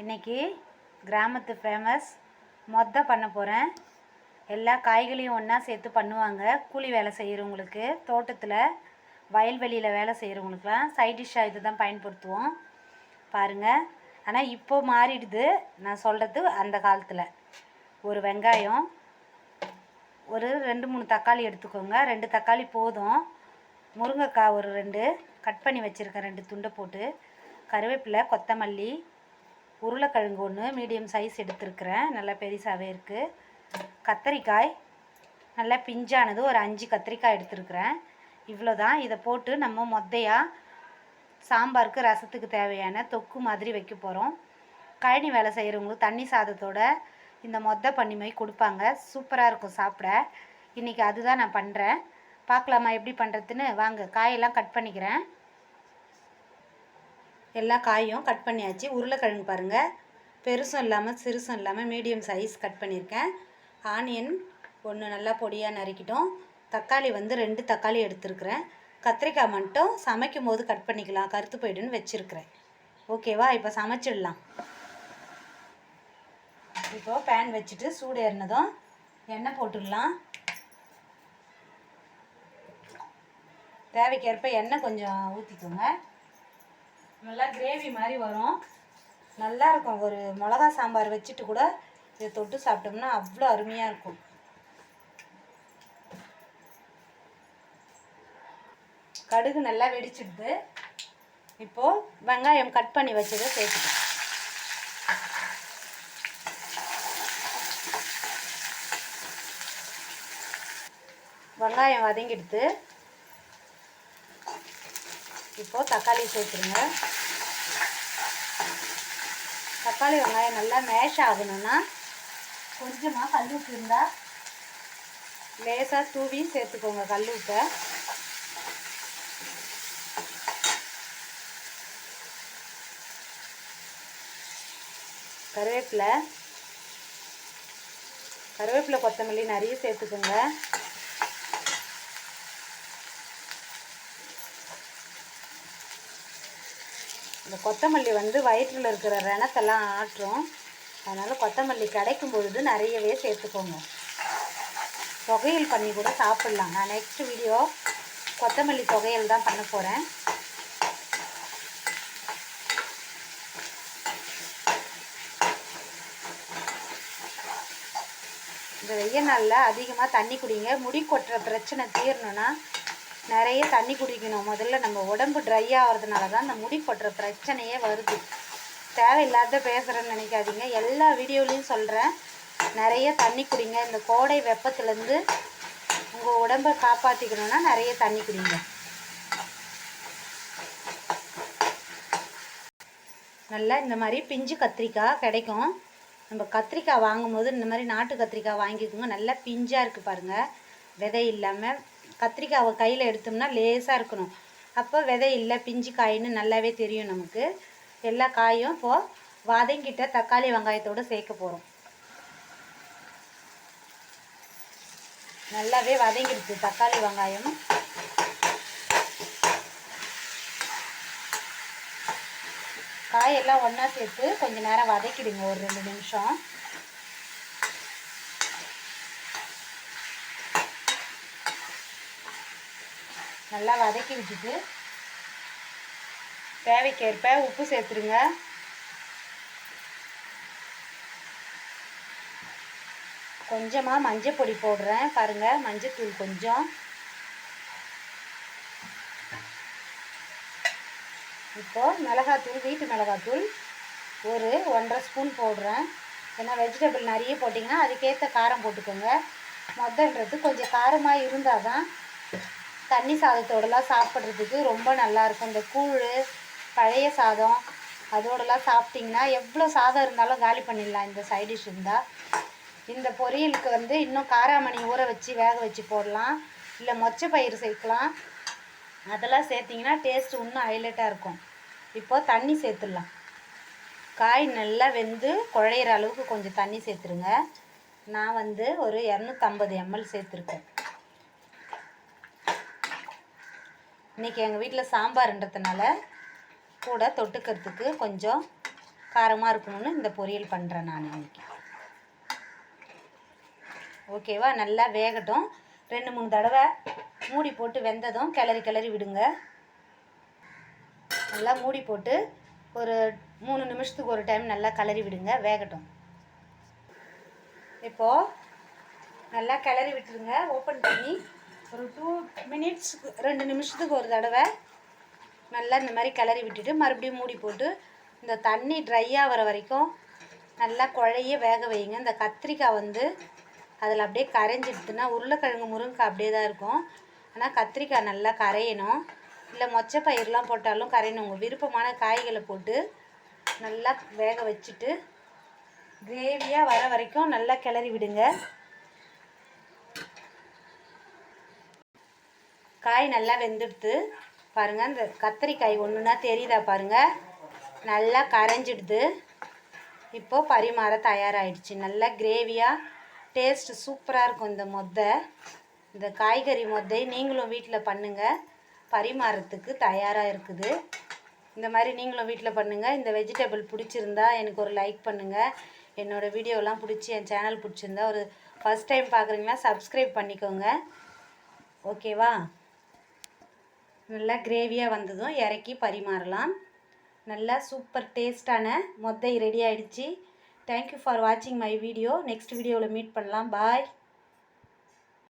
இன்றைக்கி கிராமத்து ஃபேமஸ் மொத்த பண்ண போகிறேன் எல்லா காய்களையும் ஒன்றா சேர்த்து பண்ணுவாங்க. கூலி வேலை செய்கிறவங்களுக்கு தோட்டத்தில் வயல்வெளியில் வேலை செய்கிறவங்களுக்குலாம் சைட் டிஷ்ஷாக இது தான் பயன்படுத்துவோம். பாருங்கள் ஆனால் இப்போ மாறிடுது. நான் சொல்கிறது அந்த காலத்தில். ஒரு வெங்காயம் ஒரு ரெண்டு மூணு தக்காளி எடுத்துக்கோங்க. ரெண்டு தக்காளி போதும். முருங்கைக்காய் ஒரு ரெண்டு கட் பண்ணி வச்சுருக்கேன் ரெண்டு துண்டை போட்டு கருவேப்பிலை கொத்தமல்லி உருளைக்கிழங்கு ஒன்று மீடியம் சைஸ் எடுத்துருக்கிறேன். நல்லா பெருசாகவே இருக்குது கத்தரிக்காய் நல்லா பிஞ்சானது ஒரு அஞ்சு கத்திரிக்காய் எடுத்துருக்கிறேன். இவ்வளோ தான் இதை போட்டு நம்ம மொத்தையாக சாம்பாருக்கு ரசத்துக்கு தேவையான தொக்கு மாதிரி வைக்க போகிறோம் கழனி வேலை செய்கிறவங்களுக்கு தண்ணி சாதத்தோட இந்த மொத்த பண்ணிமை கொடுப்பாங்க. சூப்பராக இருக்கும் சாப்பிட. இன்றைக்கி அதுதான் நான் பண்ணுறேன் பார்க்கலாமா எப்படி பண்ணுறதுன்னு வாங்க காயெல்லாம் கட் பண்ணிக்கிறேன். எல்லா காயும் கட் பண்ணியாச்சு. உருளைக்கிழங்கு பாருங்கள் பெருசும் இல்லாமல் சிறுசும் இல்லாமல் மீடியம் சைஸ் கட் பண்ணியிருக்கேன். ஆனியன் ஒன்று நல்லா பொடியாக நறுக்கிட்டோம். தக்காளி வந்து ரெண்டு தக்காளி எடுத்துருக்குறேன். கத்திரிக்காய் மட்டும் சமைக்கும் போது கட் பண்ணிக்கலாம். கருத்து போயிடுன்னு வச்சுருக்கிறேன். ஓகேவா இப்போ சமைச்சிடலாம். இப்போது பேன் வச்சுட்டு சூடு ஏறினதும் எண்ணெய் போட்டுடலாம். தேவைக்கேற்ப எண்ணெய் கொஞ்சம் ஊற்றிக்கோங்க நல்லா கிரேவி மாதிரி வரும். நல்லா இருக்கும். ஒரு மிளகா சாம்பார் வச்சுட்டு கூட இதை தொட்டு சாப்பிட்டோம்னா அவ்வளோ அருமையாக இருக்கும். கடுகு நல்லா வெடிச்சிடுது. இப்போது வெங்காயம் கட் பண்ணி வச்சதை சேர்த்துக்கலாம். வெங்காயம் வதங்கிடுது. இப்போ தக்காளி சேர்த்துருங்க தக்காளி வெங்காயம் நல்லா மேஷ் ஆகணும்னா கொஞ்சமாக கல் உப்பு இருந்தால் லேசாக தூவி சேர்த்துக்கோங்க கல் உப்பை. கருவேப்பிலை. கருவேப்பிலை கொத்தமல்லி நிறைய சேர்த்துக்கோங்க. இந்த கொத்தமல்லி வந்து வயிற்றில் இருக்கிற ரணத்தெல்லாம் ஆற்றும் அதனால் கொத்தமல்லி கிடைக்கும் பொழுது நிறையவே சேர்த்துக்கோங்க. தொகையல் பண்ணி கூட சாப்பிட்லாம். நான் நெக்ஸ்ட் வீடியோ கொத்தமல்லி தொகையல் தான் பண்ண போகிறேன் இந்த வெய்ய நாளில் அதிகமாக தண்ணி குடிங்க. முடி கொட்டுற பிரச்சனை தீரணும்னா நிறைய தண்ணி குடிக்கணும். முதல்ல நம்ம உடம்பு ட்ரை ஆகிறதுனால தான் இந்த முடி கொட்டுற பிரச்சனையே வருது. தேவையில்லாத பேசுகிறேன்னு நினைக்காதீங்க. எல்லா வீடியோலையும் சொல்கிறேன் நிறைய தண்ணி குடிங்க. இந்த கோடை வெப்பத்துலேருந்து உங்கள் உடம்பை காப்பாற்றிக்கணுன்னா நிறைய தண்ணி குடிங்க. நல்லா இந்த மாதிரி பிஞ்சு கத்திரிக்காய் கிடைக்கும். நம்ம கத்திரிக்காய் வாங்கும்போது இந்த மாதிரி நாட்டு கத்திரிக்காய் வாங்கிக்கோங்க. நல்லா பிஞ்சாக இருக்குது பாருங்கள் விதை இல்லாமல் கத்திரிக்காவை கையில் எடுத்தோம்னா லேசாக இருக்கணும். அப்போ விதை இல்லை பிஞ்சு காயின்னு நல்லாவே தெரியும் நமக்கு. எல்லா காயும் இப்போது வதங்கிட்ட தக்காளி வெங்காயத்தோடு சேர்க்க போகிறோம் நல்லாவே வதங்கிடுச்சு தக்காளி வெங்காயம். காயெல்லாம் ஒன்றா சேர்த்து கொஞ்சம் நேரம் வதக்கிடுங்க ஒரு ரெண்டு நிமிஷம். நல்லா வதக்கி விட்டுட்டு தேவைக்கேற்ப உப்பு சேர்த்துருங்க. கொஞ்சமாக மஞ்சள் பொடி போடுறேன். பாருங்கள் மஞ்சத்தூள் கொஞ்சம். இப்போது மிளகாத்தூள் வீட்டு மிளகாத்தூள் ஒரு ஒன்றரை ஸ்பூன் போடுறேன். ஏன்னா வெஜிடபிள் நிறைய போட்டிங்கன்னா அதுக்கேற்ற காரம் போட்டுக்கோங்க. மொத்தன்றது கொஞ்சம் காரமாக இருந்தால் தான் தண்ணி சாதத்தோடலாம் சாப்பிட்றதுக்கு ரொம்ப நல்லாயிருக்கும். இந்த கூழ் பழைய சாதம் அதோடலாம் சாப்பிட்டிங்கன்னா எவ்வளோ சாதம் இருந்தாலும் காலி பண்ணிடலாம். இந்த சைடிஷ் டிஷ் இருந்தால் இந்த பொரியலுக்கு வந்து இன்னும் காராமணி ஊற வச்சு வேக வச்சு போடலாம். இல்லை மொச்சை பயிர் சேர்க்கலாம். அதெல்லாம் சேர்த்திங்கன்னா டேஸ்ட் இன்னும் ஹைலைட்டாக இருக்கும். இப்போது தண்ணி சேர்த்துடலாம். காய் நல்லா வெந்து குழையிற அளவுக்கு கொஞ்சம் தண்ணி சேர்த்துருங்க. நான் வந்து ஒரு இரநூத்தம்பது எம்எல் சேர்த்துருக்கேன். இன்றைக்கி எங்கள் வீட்டில் சாம்பார்ன்றதுனால கூட தொட்டுக்கிறதுக்கு கொஞ்சம் காரமாக இருக்கணும்னு இந்த பொரியல் பண்ணுறேன் நான் இன்றைக்கி ஓகேவா? நல்லா வேகட்டும். ரெண்டு மூணு தடவை மூடி போட்டு வெந்ததும் கிளறி கிளறி விடுங்க. நல்லா மூடி போட்டு ஒரு மூணு நிமிஷத்துக்கு ஒரு டைம் நல்லா கிளறி விடுங்க. வேகட்டும். இப்போது நல்லா கிளறி விட்டுருங்க. ஓப்பன் பண்ணி ஒரு டூ மினிட்ஸ்க்கு ரெண்டு நிமிஷத்துக்கு ஒரு தடவை நல்லா இந்த மாதிரி கிளறி விட்டுட்டு மறுபடியும் மூடி போட்டு இந்த தண்ணி ட்ரை ஆகிற வரைக்கும் நல்லா குழைய வேக வைங்க. இந்த கத்திரிக்காய் வந்து அதில் அப்படியே கரைஞ்சிடுதுன்னா உருளைக்கிழங்கு முருங்கைக்காய் அப்படியே தான் இருக்கும். ஆனால் கத்திரிக்காய் நல்லா கரையணும். இல்லை மொச்சப்பயிரெலாம் போட்டாலும் கரையணும். உங்கள் விருப்பமான காய்களை போட்டு நல்லா வேக வச்சுட்டு கிரேவியாக வர வரைக்கும் நல்லா கிளறி விடுங்க. காய் நல்லா வெந்துடுது பாருங்கள் இந்த கத்திரிக்காய் ஒன்றுனா தெரியுதா பாருங்கள் நல்லா கரைஞ்சிடுது. இப்போது பரிமாற தயாராகிடுச்சு நல்லா கிரேவியாக டேஸ்ட்டு சூப்பராக இருக்கும் இந்த மொத்தை. இந்த காய்கறி மொத்தை நீங்களும் வீட்டில் பண்ணுங்கள் பரிமாறத்துக்கு தயாராக இருக்குது. இந்த மாதிரி நீங்களும் வீட்டில் பண்ணுங்கள் இந்த வெஜிடபிள் பிடிச்சிருந்தா எனக்கு ஒரு லைக் பண்ணுங்கள் என்னோடய வீடியோலாம் பிடிச்சி என் சேனல் பிடிச்சிருந்தா ஒரு ஃபஸ்ட் டைம் பார்க்குறீங்கன்னா சப்ஸ்கிரைப் பண்ணிக்கோங்க. ஓகேவா நல்லா கிரேவியாக வந்ததும் இறக்கி பரிமாறலாம். நல்லா சூப்பர் டேஸ்டான மொத்தை ரெடி ஆகிடுச்சி தேங்க்யூ ஃபார் வாட்சிங் மை வீடியோ நெக்ஸ்ட் வீடியோவில் மீட் பண்ணலாம். பாய்